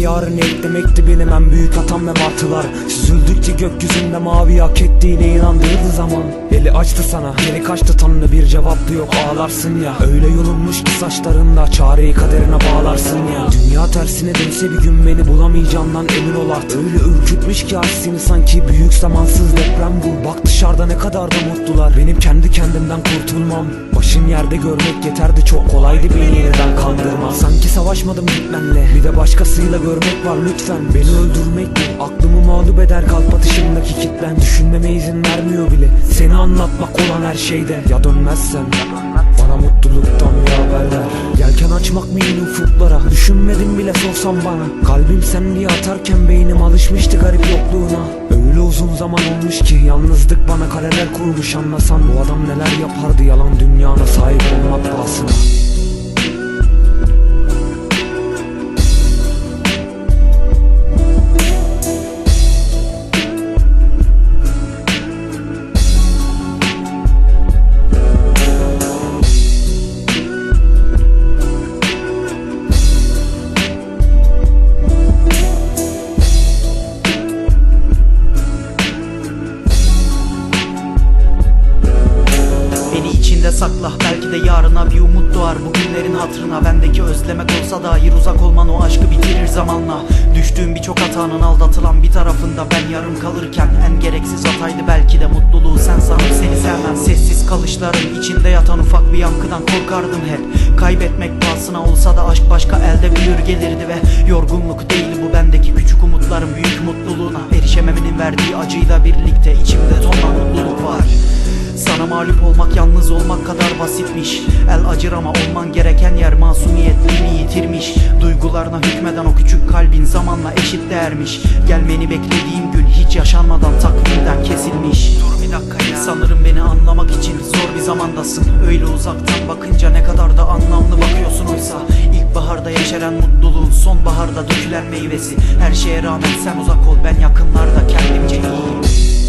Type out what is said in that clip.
Yarın eklemekti benim en büyük hatam ve martılar. Süzüldükçe gökyüzünde mavi hak ettiğine inandırdı zaman. Eli açtı sana geri kaçtı tanrı bir cevaplı yok ağlarsın ya. Öyle yolunmuş ki saçlarında çareyi kaderine bağlarsın ya. Dünya tersine dönse bir gün beni bulamayacağından emin ol artık. Öyle ürkütmüş ki aksini sanki büyük zamansız deprem bu. Bak dışarıda ne kadar da mutlular. Benim kendi kendimden kurtulmam. Başım yerde görmek yeterdi çok kolaydı beni savaşmadım gitmenle bir de başkasıyla görmek var lütfen Beni öldürmek bu aklımı mağlup eder kalp atışımdaki kitlen Düşünmeme izin vermiyor bile. Seni anlatmak olan her şeyde. Ya dönmezsen bana mutluluktan bir haber ver Yelken açmak mı yeni ufuklara? Düşünmedim bile sorsan bana. Kalbim sen diye atarken beynim alışmıştı garip yokluğuna. Öyle uzun zaman olmuş ki Yalnızlık bana kaleler kurmuş anlasan Bu adam neler yapardı yalan dünyana sahip olmak pahasına sakla belki de yarına bir umut doğar Bugünlerin hatırına. Bendeki özlemek olsa dair uzak olman o aşkı bitirir zamanla. Düştüğüm birçok hatanın aldatılan bir tarafında ben yarım kalırken En gereksiz hataydı. Belki de mutluluğu sen sanıp seni sevmem. Sessiz kalışların içinde yatan ufak bir yankıdan korkardım hep. Kaybetmek pahasına olsa da aşk başka elde büyür gelirdi ve Yorgunluk değil bu bendeki küçük umutların büyük mutluluğuna. Erişememenin verdiği acıyla birlikte içimde tonla mutluluk var sana mağlup olmak yalnız olmak kadar basitmiş. El acır ama olman gereken yer masumiyetliğini yitirmiş. Duygularına hükmeden o küçük kalbin zamanla eşit değermiş. Gelmeni beklediğim gün hiç yaşanmadan takvimden kesilmiş. Dur bir dakika ya. Sanırım beni anlamak için zor bir zamandasın. Öyle uzaktan bakınca ne kadar da anlamlı bakıyorsun oysa. İlkbaharda yeşeren mutluluğun sonbaharda dökülen meyvesi. Her şeye rağmen sen uzak ol ben yakınlarda kendimce iyiyim